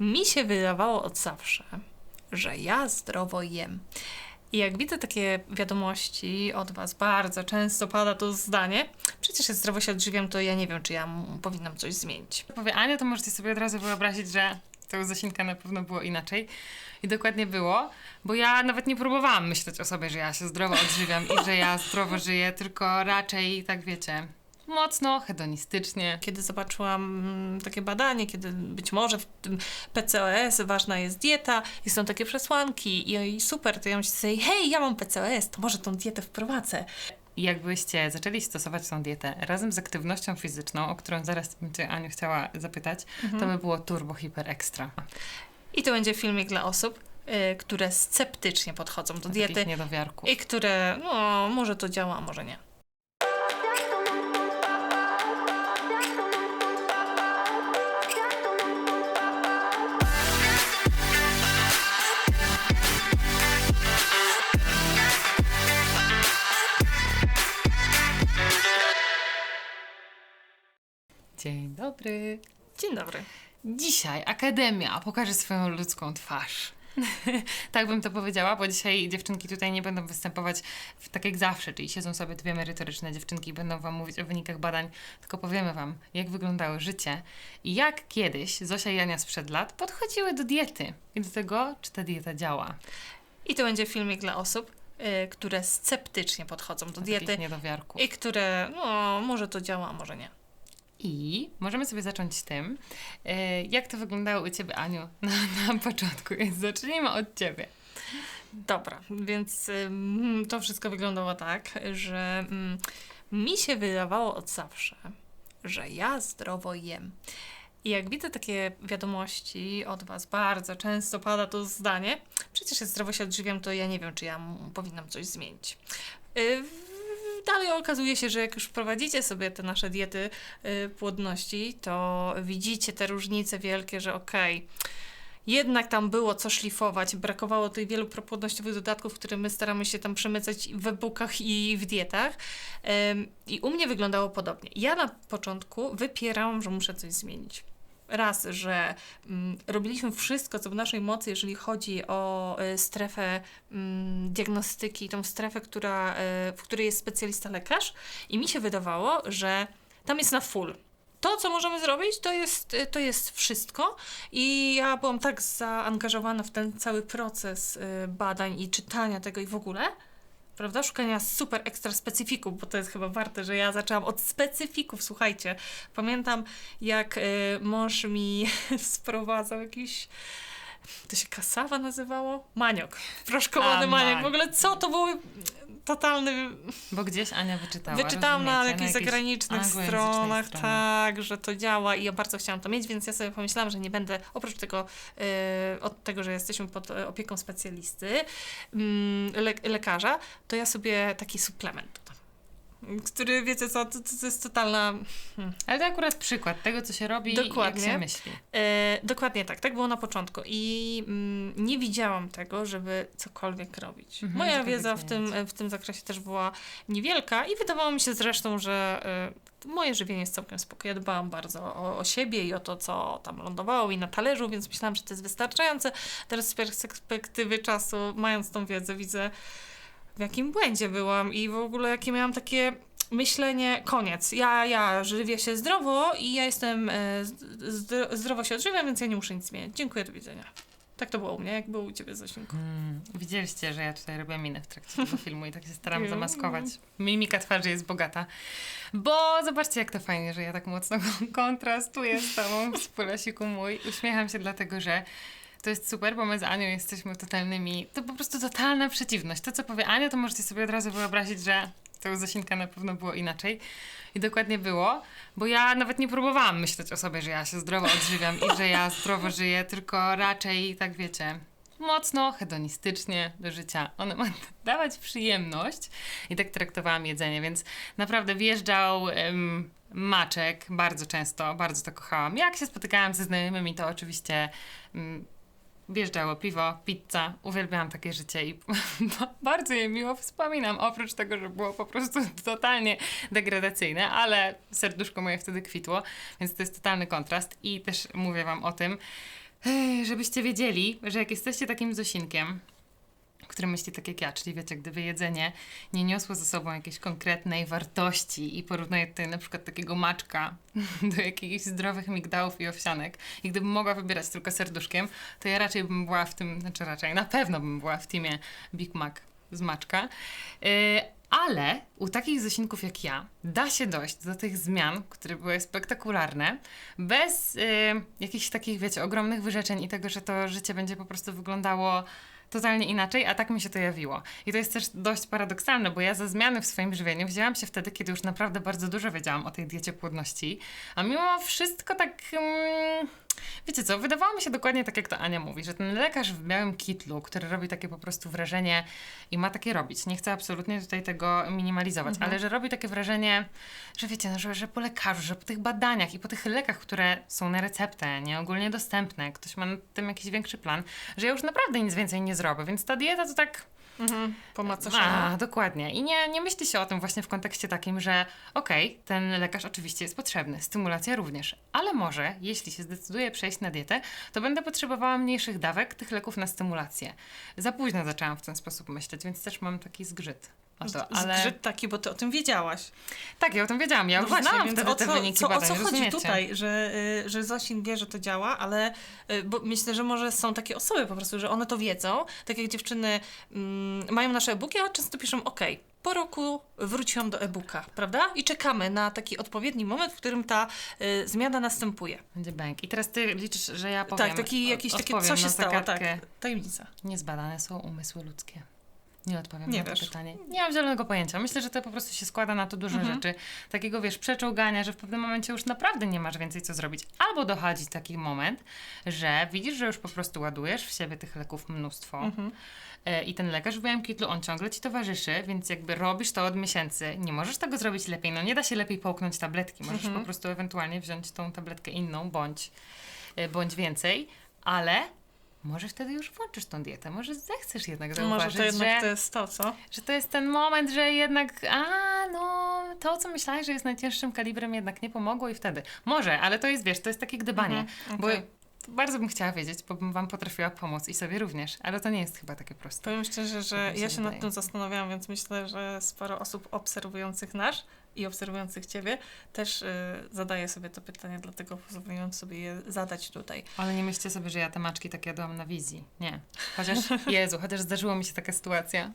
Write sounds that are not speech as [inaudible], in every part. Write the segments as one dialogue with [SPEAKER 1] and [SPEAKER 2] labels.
[SPEAKER 1] Mi się wydawało od zawsze, że ja zdrowo jem. I jak widzę takie wiadomości od Was, bardzo często pada to zdanie, przecież jak zdrowo się odżywiam, to ja nie wiem, czy ja powinnam coś zmienić.
[SPEAKER 2] Powie Ania, to możecie sobie od razu wyobrazić, że to u na pewno było inaczej. I dokładnie było, bo ja nawet nie próbowałam myśleć o sobie, że ja się zdrowo odżywiam i że ja zdrowo żyję, tylko raczej, tak wiecie, mocno hedonistycznie.
[SPEAKER 1] Kiedy zobaczyłam mm, takie badanie, kiedy być może w tym PCOS ważna jest dieta i są takie przesłanki i, i super, to ja myślę sobie, hej, ja mam PCOS, to może tą dietę wprowadzę.
[SPEAKER 2] Jakbyście zaczęli stosować tą dietę razem z aktywnością fizyczną, o którą zaraz Cię, Aniu, chciała zapytać, to by było turbo hiper ekstra.
[SPEAKER 1] I to będzie filmik dla osób, y, które sceptycznie podchodzą do diety
[SPEAKER 2] Takich niedowiarków.
[SPEAKER 1] i które, no, może to działa, a może nie.
[SPEAKER 2] Dzień dobry.
[SPEAKER 1] Dzień dobry.
[SPEAKER 2] Dzisiaj Akademia pokaże swoją ludzką twarz. [laughs] tak bym to powiedziała, bo dzisiaj dziewczynki tutaj nie będą występować w, tak jak zawsze, czyli siedzą sobie dwie merytoryczne dziewczynki i będą Wam mówić o wynikach badań, tylko powiemy Wam, jak wyglądało życie i jak kiedyś Zosia i Ania sprzed lat podchodziły do diety i do tego, czy ta dieta działa.
[SPEAKER 1] I to będzie filmik dla osób, y, które sceptycznie podchodzą do diety
[SPEAKER 2] niedowiarków.
[SPEAKER 1] i które, no, może to działa, a może nie.
[SPEAKER 2] I możemy sobie zacząć tym, e, jak to wyglądało u Ciebie, Aniu, na, [laughs] na początku. Więc zacznijmy od Ciebie.
[SPEAKER 1] Dobra, więc to wszystko wyglądało tak, że ym, mi się wydawało od zawsze, że ja zdrowo jem. I jak widzę takie wiadomości od Was, bardzo często pada to zdanie, przecież jak zdrowo się odżywiam, to ja nie wiem, czy ja powinnam coś zmienić. Y, Dalej okazuje się, że jak już wprowadzicie sobie te nasze diety y, płodności, to widzicie te różnice wielkie, że okej, jednak tam było co szlifować, brakowało tych wielu propłodnościowych dodatków, które my staramy się tam przemycać w e-bookach i w dietach. I u mnie wyglądało podobnie. Ja na początku wypierałam, że muszę coś zmienić. Raz, że mm, robiliśmy wszystko, co w naszej mocy, jeżeli chodzi o y, strefę mm, diagnostyki, tą strefę, która, y, w której jest specjalista lekarz, i mi się wydawało, że tam jest na full. To, co możemy zrobić, to jest, y, to jest wszystko. I ja byłam tak zaangażowana w ten cały proces y, badań i czytania tego i w ogóle, prawda? Szukania super ekstra specyfików, bo to jest chyba warte, że ja zaczęłam od specyfików. Słuchajcie, pamiętam jak y, mąż mi [laughs] sprowadzał jakiś. To się kasawa nazywało? Maniok. Proszkowany
[SPEAKER 2] A,
[SPEAKER 1] maniok. W ogóle co to były totalny
[SPEAKER 2] Bo gdzieś Ania wyczytała.
[SPEAKER 1] Wyczytałam na jakichś zagranicznych stronach,
[SPEAKER 2] stronie.
[SPEAKER 1] tak, że to działa i ja bardzo chciałam to mieć, więc ja sobie pomyślałam, że nie będę, oprócz tego, y, od tego, że jesteśmy pod opieką specjalisty, mm, le, lekarza, to ja sobie taki suplement. Który, wiecie co, to, to jest totalna...
[SPEAKER 2] Ale to akurat przykład tego, co się robi i
[SPEAKER 1] Dokładnie.
[SPEAKER 2] jak się myśli.
[SPEAKER 1] E, dokładnie tak, tak było na początku i mm, nie widziałam tego, żeby cokolwiek robić.
[SPEAKER 2] Mhm,
[SPEAKER 1] Moja wiedza w tym, w tym zakresie też była niewielka i wydawało mi się zresztą, że e, moje żywienie jest całkiem spoko. Ja dbałam bardzo o, o siebie i o to, co tam lądowało i na talerzu, więc myślałam, że to jest wystarczające. Teraz z perspektywy czasu, mając tą wiedzę, widzę w jakim błędzie byłam i w ogóle jakie miałam takie myślenie, koniec. Ja, ja żywię się zdrowo i ja jestem e, zdro, zdrowo się odżywiam, więc ja nie muszę nic zmieniać. Dziękuję, do widzenia. Tak to było u mnie, jak było u ciebie, Zosinku.
[SPEAKER 2] Mm, widzieliście, że ja tutaj robię minę w trakcie tego [laughs] filmu i tak się staram zamaskować. Mimika twarzy jest bogata. Bo zobaczcie, jak to fajnie, że ja tak mocno [laughs] kontrastuję z tobą w spolesiku mój. Uśmiecham się dlatego, że to jest super, bo my z Anią jesteśmy totalnymi, to po prostu totalna przeciwność. To, co powie Ania, to możecie sobie od razu wyobrazić, że to u Zosinka na pewno było inaczej. I dokładnie było, bo ja nawet nie próbowałam myśleć o sobie, że ja się zdrowo odżywiam i że ja zdrowo żyję, tylko raczej, tak wiecie, mocno hedonistycznie do życia. One ma dawać przyjemność i tak traktowałam jedzenie, więc naprawdę wjeżdżał maczek bardzo często, bardzo to kochałam. Jak się spotykałam ze znajomymi, to oczywiście mm, wjeżdżało piwo, pizza. Uwielbiałam takie życie i [laughs] bardzo je miło wspominam, oprócz tego, że było po prostu [laughs] totalnie degradacyjne, ale serduszko moje wtedy kwitło, więc to jest totalny kontrast i też mówię wam o tym, Ej, żebyście wiedzieli, że jak jesteście takim Zosinkiem, który myśli tak jak ja, czyli wiecie, gdyby jedzenie nie niosło ze sobą jakiejś konkretnej wartości i porównuje tutaj na przykład takiego maczka [laughs] do jakichś zdrowych migdałów i owsianek i gdybym mogła wybierać tylko serduszkiem, to ja raczej bym była w tym, znaczy raczej, na pewno bym była w teamie Big Mac z maczka. Yy, ale u takich Zosinków jak ja da się dojść do tych zmian, które były spektakularne, bez yy, jakichś takich, wiecie, ogromnych wyrzeczeń i tego, że to życie będzie po prostu wyglądało totalnie inaczej, a tak mi się to jawiło. I to jest też dość paradoksalne, bo ja za zmiany w swoim żywieniu wzięłam się wtedy, kiedy już naprawdę bardzo dużo wiedziałam o tej diecie płodności, a mimo wszystko tak... Mm, Wiecie co, wydawało mi się dokładnie tak, jak to Ania mówi, że ten lekarz w białym kitlu, który robi takie po prostu wrażenie i ma takie robić, nie chcę absolutnie tutaj tego minimalizować, ale że robi takie wrażenie, że wiecie, no, że, że po lekarzu, że po tych badaniach i po tych lekach, które są na receptę, nie ogólnie dostępne, ktoś ma nad tym jakiś większy plan, że ja już naprawdę nic więcej nie zrobię, więc ta dieta to tak
[SPEAKER 1] Mhm. Po macoszemu.
[SPEAKER 2] dokładnie. I nie, nie myśli się o tym właśnie w kontekście takim, że okej, ten lekarz oczywiście jest potrzebny, stymulacja również, ale może, jeśli się zdecyduję przejść na dietę, to będę potrzebowała mniejszych dawek tych leków na stymulację. Za późno zaczęłam w ten sposób myśleć, więc też mam taki zgrzyt. O to, ale...
[SPEAKER 1] Zgrzyt taki, bo ty o tym wiedziałaś.
[SPEAKER 2] Tak, ja o tym wiedziałam. Ja już znałam
[SPEAKER 1] więc
[SPEAKER 2] wtedy
[SPEAKER 1] o
[SPEAKER 2] te
[SPEAKER 1] co,
[SPEAKER 2] wyniki
[SPEAKER 1] co,
[SPEAKER 2] badań,
[SPEAKER 1] o co chodzi
[SPEAKER 2] rozumiecie?
[SPEAKER 1] tutaj, że, y, że Zosin wie, że to działa, ale y, bo myślę, że może są takie osoby po prostu, że one to wiedzą, tak jak dziewczyny mm, mają nasze e-booki, a często piszą, ok, po roku wróciłam do e-booka, prawda? I czekamy na taki odpowiedni moment, w którym ta y, zmiana następuje.
[SPEAKER 2] Będzie bank. I teraz ty liczysz, że ja powiem...
[SPEAKER 1] tak, taki jakiś takie, co się stało, tak, tajemnica.
[SPEAKER 2] Niezbadane są umysły ludzkie. Nie odpowiem
[SPEAKER 1] Nie
[SPEAKER 2] na to
[SPEAKER 1] wiesz.
[SPEAKER 2] pytanie. Nie mam zielonego pojęcia. Myślę, że to po prostu się składa na to dużo
[SPEAKER 1] Mhm.
[SPEAKER 2] rzeczy. Takiego, wiesz, przeczołgania, że w pewnym momencie już naprawdę nie masz więcej co zrobić. Albo dochodzi taki moment, że widzisz, że już po prostu ładujesz w siebie tych leków mnóstwo.
[SPEAKER 1] Mhm.
[SPEAKER 2] E, I ten lekarz w białym kitlu, on ciągle ci towarzyszy, więc jakby robisz to od miesięcy. Nie możesz tego zrobić lepiej. No nie da się lepiej połknąć tabletki. Możesz
[SPEAKER 1] Mhm.
[SPEAKER 2] po prostu ewentualnie wziąć tą tabletkę inną, bądź, e, bądź więcej, ale może wtedy już włączysz tą dietę. Może zechcesz jednak
[SPEAKER 1] Może
[SPEAKER 2] zauważyć,
[SPEAKER 1] to jednak
[SPEAKER 2] że,
[SPEAKER 1] to jest to, co?
[SPEAKER 2] że to jest ten moment, że jednak, a no, to co myślałeś, że jest najcięższym kalibrem jednak nie pomogło i wtedy. Może, ale to jest, wiesz, to jest takie gdybanie.
[SPEAKER 1] Mhm,
[SPEAKER 2] Bo
[SPEAKER 1] okej.
[SPEAKER 2] bardzo bym chciała wiedzieć, bo bym wam potrafiła pomóc i sobie również, ale to nie jest chyba takie proste.
[SPEAKER 1] Powiem szczerze, że
[SPEAKER 2] Tak się
[SPEAKER 1] ja się nad
[SPEAKER 2] wydaje.
[SPEAKER 1] tym zastanawiałam, więc myślę, że sporo osób obserwujących nasz i obserwujących ciebie też y, zadaje sobie to pytanie, dlatego pozwoliłam sobie je zadać tutaj.
[SPEAKER 2] Ale nie myślcie sobie, że ja te maczki tak jadłam na wizji. Nie. Chociaż, [laughs] Jezu, chociaż zdarzyła mi się taka sytuacja,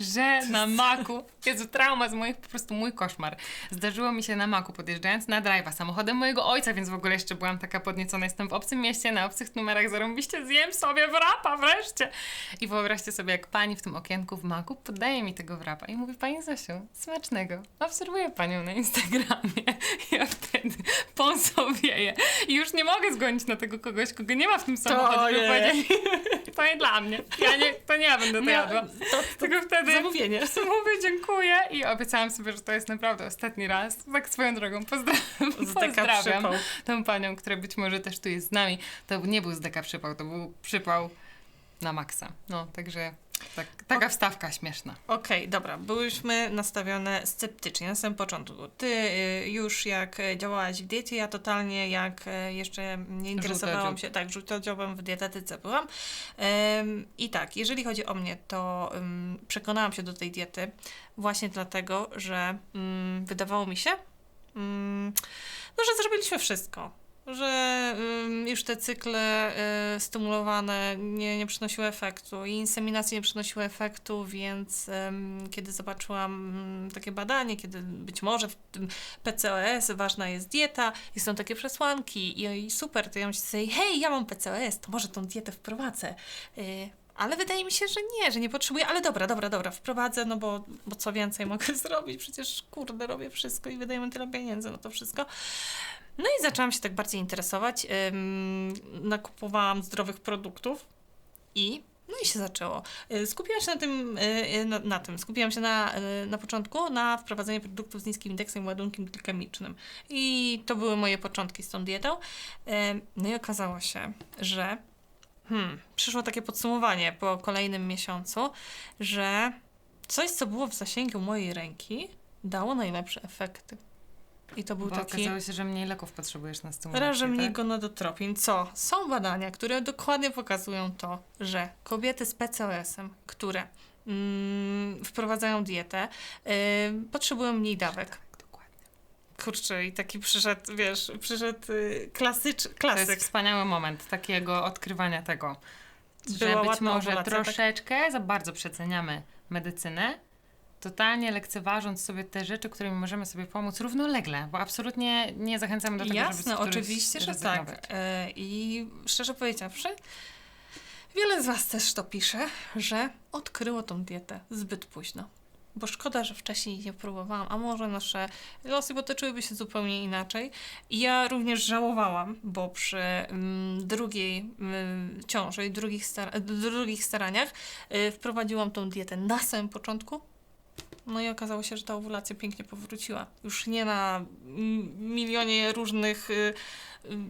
[SPEAKER 2] że na maku, Jezu, trauma z moich, po prostu mój koszmar. Zdarzyło mi się na maku, podjeżdżając na drive'a samochodem mojego ojca, więc w ogóle jeszcze byłam taka podniecona. Jestem w obcym mieście, na obcych numerach, zarąbiście zjem sobie wrapa wreszcie. I wyobraźcie sobie, jak pani w tym okienku w maku podaje mi tego wrapa i mówi, pani Zosiu, smacznego. Obserwuję panią na Instagramie. Ja wtedy ponsowieję. I już nie mogę zgonić na tego kogoś, kogo nie ma w tym samochodzie.
[SPEAKER 1] ojej.
[SPEAKER 2] powiedzieli, [laughs] To nie dla mnie. Ja nie, to nie ja będę to jadła.
[SPEAKER 1] to, to
[SPEAKER 2] Tylko wtedy
[SPEAKER 1] zamówienie.
[SPEAKER 2] mówię dziękuję i obiecałam sobie, że to jest naprawdę ostatni raz. Tak swoją drogą pozdrawiam, pozdrawiam tą panią, która być może też tu jest z nami. To nie był zdeka przypał, to był przypał na maksa. No, także tak, taka wstawka śmieszna.
[SPEAKER 1] Okej, dobra, byłyśmy nastawione sceptycznie na samym początku. Ty y, już jak y, działałaś w diecie, ja totalnie jak y, jeszcze nie interesowałam się, tak, żółtodziobem w dietetyce byłam. Ym, I tak, jeżeli chodzi o mnie, to ym, przekonałam się do tej diety właśnie dlatego, że ym, wydawało mi się, ym, no, że zrobiliśmy wszystko. Że już te cykle y, stymulowane nie, nie przynosiły efektu i inseminacje nie przynosiły efektu, więc kiedy zobaczyłam takie badanie, kiedy być może w tym PCOS ważna jest dieta i są takie przesłanki i, super, to ja myślę sobie, hej, ja mam PCOS, to może tą dietę wprowadzę. Ale wydaje mi się, że nie, że nie potrzebuję, ale dobra, dobra, dobra, wprowadzę, no bo, bo co więcej mogę [laughs] zrobić, przecież kurde, robię wszystko i wydajemy tyle pieniędzy na to wszystko. No i zaczęłam się tak bardziej interesować, ym, nakupowałam zdrowych produktów i no i się zaczęło. Y, Skupiłam się na tym, y, y, na, na tym. Skupiłam się na, na początku na wprowadzeniu produktów z niskim indeksem ładunkiem glikemicznym. I to były moje początki z tą dietą. No i okazało się, że hmm, przyszło takie podsumowanie po kolejnym miesiącu, że coś, co było w zasięgu mojej ręki, dało najlepsze efekty. I to był
[SPEAKER 2] Bo
[SPEAKER 1] taki...
[SPEAKER 2] okazało się, że mniej leków potrzebujesz na stymulację,
[SPEAKER 1] Raz, że mniej
[SPEAKER 2] tak?
[SPEAKER 1] gonadotropin. Co? Są badania, które dokładnie pokazują to, że kobiety z PCOS-em, które mm, wprowadzają dietę, y, potrzebują mniej dawek.
[SPEAKER 2] Tak.
[SPEAKER 1] Kurczę, i taki przyszedł, wiesz, przyszedł y, klasycz,
[SPEAKER 2] To jest
[SPEAKER 1] klasyk.
[SPEAKER 2] wspaniały moment takiego odkrywania tego, że
[SPEAKER 1] Była
[SPEAKER 2] być
[SPEAKER 1] ładna
[SPEAKER 2] może
[SPEAKER 1] owulacja, tak?
[SPEAKER 2] troszeczkę za bardzo przeceniamy medycynę, totalnie lekceważąc sobie te rzeczy, którymi możemy sobie pomóc równolegle, bo absolutnie nie zachęcamy do tego, żeby
[SPEAKER 1] Jasne,
[SPEAKER 2] z którychś
[SPEAKER 1] oczywiście, że tak. E, I szczerze powiedziawszy, wiele z Was też to pisze, że odkryło tą dietę zbyt późno. Bo szkoda, że wcześniej nie próbowałam, a może nasze losy potoczyłyby się zupełnie inaczej. I ja również żałowałam, bo przy mm, drugiej mm, ciąży i drugich, star- drugich staraniach y, wprowadziłam tą dietę na samym początku. No i okazało się, że ta owulacja pięknie powróciła. Już nie na mm, milionie różnych y, y,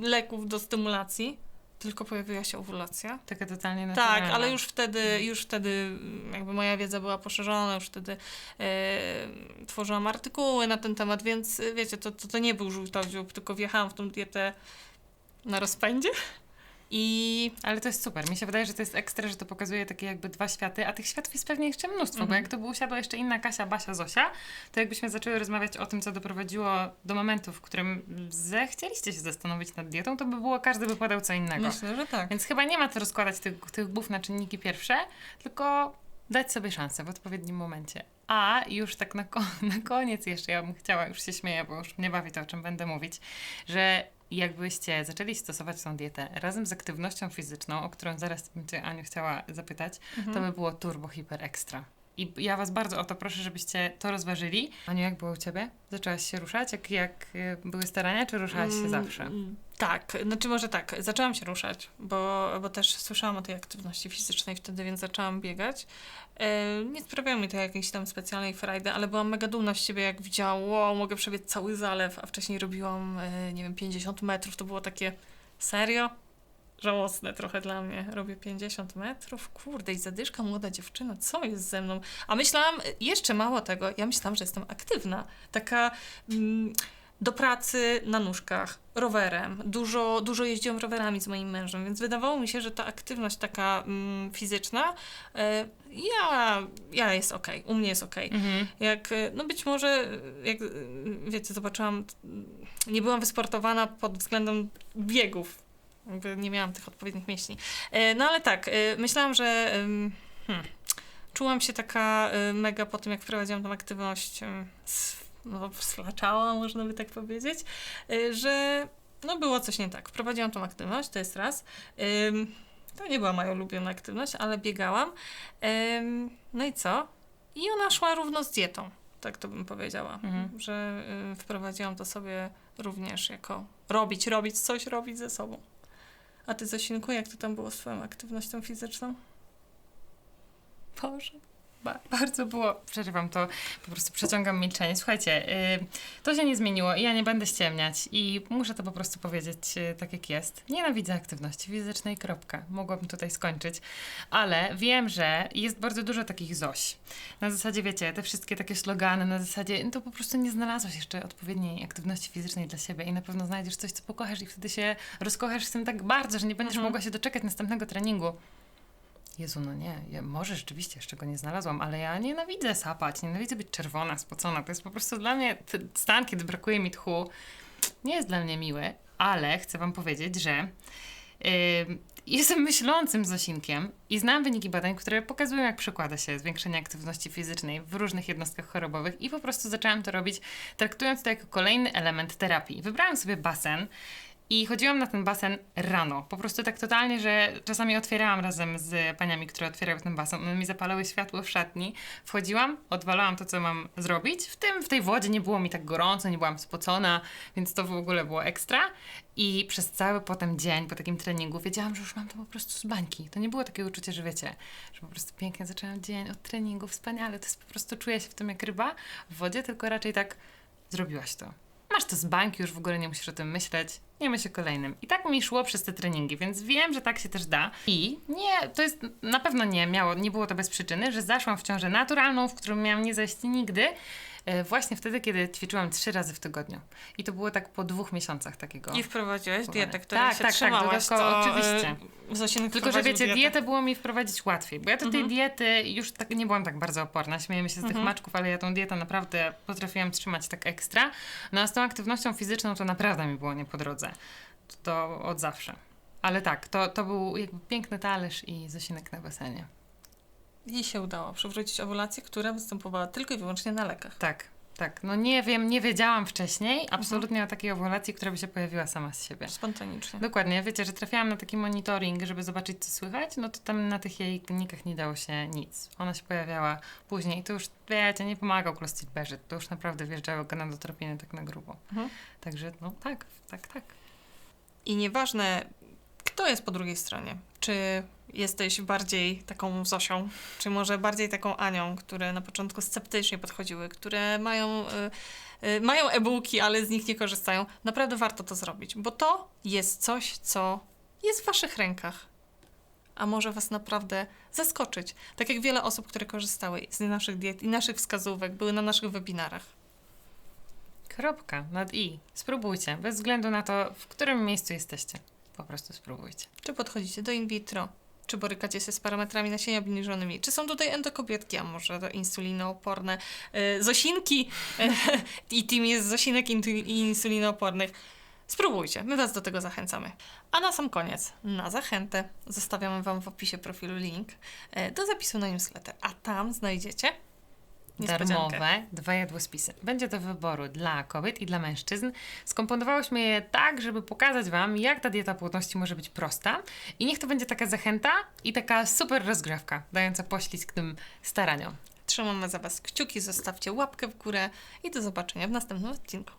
[SPEAKER 1] leków do stymulacji, tylko pojawiła się owulacja.
[SPEAKER 2] Taka totalnie
[SPEAKER 1] Tak,
[SPEAKER 2] naturalna.
[SPEAKER 1] ale już wtedy, już wtedy mm, jakby moja wiedza była poszerzona, już wtedy e, tworzyłam artykuły na ten temat, więc wiecie, to, to, to nie był żółtodziób, tylko wjechałam w tą dietę na rozpędzie i
[SPEAKER 2] Ale to jest super. Mi się wydaje, że to jest ekstra, że to pokazuje takie jakby dwa światy, a tych światów jest pewnie jeszcze mnóstwo, bo
[SPEAKER 1] Mhm.
[SPEAKER 2] jak to by usiadła jeszcze inna Kasia, Basia, Zosia, to jakbyśmy zaczęły rozmawiać o tym, co doprowadziło do momentu, w którym zechcieliście się zastanowić nad dietą, to by było, każdy by podał co innego.
[SPEAKER 1] myślę, że tak.
[SPEAKER 2] Więc chyba nie ma co rozkładać tych, tych głów na czynniki pierwsze, tylko dać sobie szansę w odpowiednim momencie. A już tak na, ko- [laughs] na koniec jeszcze, ja bym chciała, już się śmieję, bo już mnie bawi to, o czym będę mówić, że jakbyście zaczęli stosować tą dietę razem z aktywnością fizyczną, o którą zaraz bym Cię, Aniu, chciała zapytać,
[SPEAKER 1] Mhm.
[SPEAKER 2] to by było turbo hiper ekstra. I ja Was bardzo o to proszę, żebyście to rozważyli. Aniu, jak było u Ciebie? Zaczęłaś się ruszać? Jak, jak y, były starania, czy ruszałaś się
[SPEAKER 1] Mm,
[SPEAKER 2] zawsze?
[SPEAKER 1] mm, Tak, znaczy może tak, zaczęłam się ruszać, bo, bo też słyszałam o tej aktywności fizycznej wtedy, więc zaczęłam biegać. E, nie sprawiało mi to jakiejś tam specjalnej frajdy, ale byłam mega dumna z siebie, jak widziałam, wow, mogę przebiec cały zalew, a wcześniej robiłam, e, nie wiem, 50 metrów, to było takie, serio? Żałosne trochę dla mnie. Robię 50 metrów. Kurde, i zadyszka młoda dziewczyna, co jest ze mną? A myślałam, jeszcze mało tego, ja myślałam, że jestem aktywna. Taka mm, do pracy na nóżkach, rowerem. Dużo, dużo jeździłam rowerami z moim mężem, więc wydawało mi się, że ta aktywność taka mm, fizyczna, e, ja, ja jest okej, u mnie jest okej.
[SPEAKER 2] Mhm.
[SPEAKER 1] Jak, e, no być może, e, jak wiecie, zobaczyłam, nie byłam wysportowana pod względem biegów. Nie miałam tych odpowiednich mięśni. E, No ale tak, e, myślałam, że hmm, czułam się taka e, mega po tym, jak wprowadziłam tą aktywność, no, sflaczała, można by tak powiedzieć, że no było coś nie tak. Wprowadziłam tą aktywność, to jest raz. To nie była moja ulubiona aktywność, ale biegałam. No i co? I ona szła równo z dietą, tak to bym powiedziała,
[SPEAKER 2] Mhm.
[SPEAKER 1] że wprowadziłam to sobie również jako robić, robić coś, robić ze sobą. A ty, Zosinku, jak to tam było z twoją aktywnością fizyczną?
[SPEAKER 2] Boże. Ba- bardzo było, przerywam to, po prostu przeciągam milczenie. Słuchajcie, y, to się nie zmieniło i ja nie będę ściemniać i muszę to po prostu powiedzieć y, tak jak jest. Nienawidzę aktywności fizycznej, kropka. Mogłabym tutaj skończyć, ale wiem, że jest bardzo dużo takich zoś. Na zasadzie, wiecie, te wszystkie takie slogany, na zasadzie, no to po prostu nie znalazłaś jeszcze odpowiedniej aktywności fizycznej dla siebie i na pewno znajdziesz coś, co pokochasz i wtedy się rozkochasz z tym tak bardzo, że nie będziesz
[SPEAKER 1] Mhm.
[SPEAKER 2] mogła się doczekać następnego treningu. Jezu, no nie, ja, może rzeczywiście jeszcze go nie znalazłam, ale ja nienawidzę sapać, nienawidzę być czerwona, spocona. To jest po prostu dla mnie stan, kiedy brakuje mi tchu, nie jest dla mnie miły, ale chcę wam powiedzieć, że yy, jestem myślącym Zosinkiem i znam wyniki badań, które pokazują, jak przekłada się zwiększenie aktywności fizycznej w różnych jednostkach chorobowych i po prostu zaczęłam to robić, traktując to jako kolejny element terapii. Wybrałam sobie basen, i chodziłam na ten basen rano. Po prostu tak totalnie, że czasami otwierałam razem z paniami, które otwierały ten basen. One mi zapalały światło w szatni. Wchodziłam, odwalałam to, co mam zrobić. W tym, w tej wodzie nie było mi tak gorąco, nie byłam spocona, więc to w ogóle było ekstra. I przez cały potem dzień, po takim treningu, wiedziałam, że już mam to po prostu z bańki. To nie było takie uczucie, że wiecie, że po prostu pięknie zaczęłam dzień od treningu, wspaniale. To jest po prostu, czuję się w tym jak ryba w wodzie, tylko raczej tak zrobiłaś to. Masz to z bańki, już w ogóle nie musisz o tym myśleć. Nie myśl o kolejnym. I tak mi szło przez te treningi, więc wiem, że tak się też da. I nie, to jest na pewno nie miało, nie było to bez przyczyny, że zaszłam w ciążę naturalną, w którą miałam nie zajść nigdy. E, właśnie wtedy, kiedy ćwiczyłam trzy razy w tygodniu. I to było tak po dwóch miesiącach takiego.
[SPEAKER 1] I wprowadziłeś
[SPEAKER 2] Próbowanie.
[SPEAKER 1] dietę, której
[SPEAKER 2] Tak,
[SPEAKER 1] się
[SPEAKER 2] tak, tak,
[SPEAKER 1] trzymałaś.
[SPEAKER 2] dodatkowo,
[SPEAKER 1] to,
[SPEAKER 2] oczywiście.
[SPEAKER 1] y, Zosienek
[SPEAKER 2] Tylko, że wiecie,
[SPEAKER 1] dietę.
[SPEAKER 2] dietę było mi wprowadzić łatwiej, bo ja do tej
[SPEAKER 1] Mhm.
[SPEAKER 2] diety już tak nie byłam tak bardzo oporna. Śmiejemy się z tych
[SPEAKER 1] Mhm.
[SPEAKER 2] maczków, ale ja tą dietę naprawdę potrafiłam trzymać tak ekstra. No a z tą aktywnością fizyczną to naprawdę mi było nie po drodze. To, to od zawsze. Ale tak, to, to był jakby piękny talerz i zosinek na basenie.
[SPEAKER 1] Jej się udało przywrócić owulację, która występowała tylko i wyłącznie na lekach.
[SPEAKER 2] Tak, tak. No nie wiem, nie wiedziałam wcześniej absolutnie o takiej owulacji, która by się pojawiła sama z siebie.
[SPEAKER 1] Spontanicznie.
[SPEAKER 2] Dokładnie, wiecie, że trafiłam na taki monitoring, żeby zobaczyć, co słychać, no to tam na tych jej klinikach nie dało się nic. Ona się pojawiała później i to już, wiecie, nie pomagał Closted Beżet, to już naprawdę wjeżdżały gonadotropiny tak na grubo.
[SPEAKER 1] Mhm.
[SPEAKER 2] Także, no tak, tak, tak.
[SPEAKER 1] I nieważne, kto jest po drugiej stronie. Czy jesteś bardziej taką Zosią, czy może bardziej taką Anią, które na początku sceptycznie podchodziły, które mają, y, y, mają e-booki, ale z nich nie korzystają. Naprawdę warto to zrobić, bo to jest coś, co jest w waszych rękach. A może was naprawdę zaskoczyć. Tak jak wiele osób, które korzystały z naszych diet i naszych wskazówek, były na naszych webinarach.
[SPEAKER 2] Kropka, nad i. Spróbujcie, bez względu na to, w którym miejscu jesteście. Po prostu spróbujcie.
[SPEAKER 1] Czy podchodzicie do in vitro? Czy borykacie się z parametrami nasienia obniżonymi? Czy są tutaj endokobietki, a może to insulinooporne e, zosinki [laughs] i team jest zosinek insulinoopornych? Spróbujcie, my Was do tego zachęcamy. A na sam koniec, na zachętę, zostawiamy Wam w opisie profilu link e, do zapisu na newsletter, a tam znajdziecie.
[SPEAKER 2] Darmowe dwa jadłospisy. Będzie to wyboru dla kobiet i dla mężczyzn. Skomponowałyśmy je tak, żeby pokazać Wam, jak ta dieta płodności może być prosta. I niech to będzie taka zachęta i taka super rozgrzewka, dająca poślizg tym staraniom.
[SPEAKER 1] Trzymamy za Was kciuki, zostawcie łapkę w górę i do zobaczenia w następnym odcinku.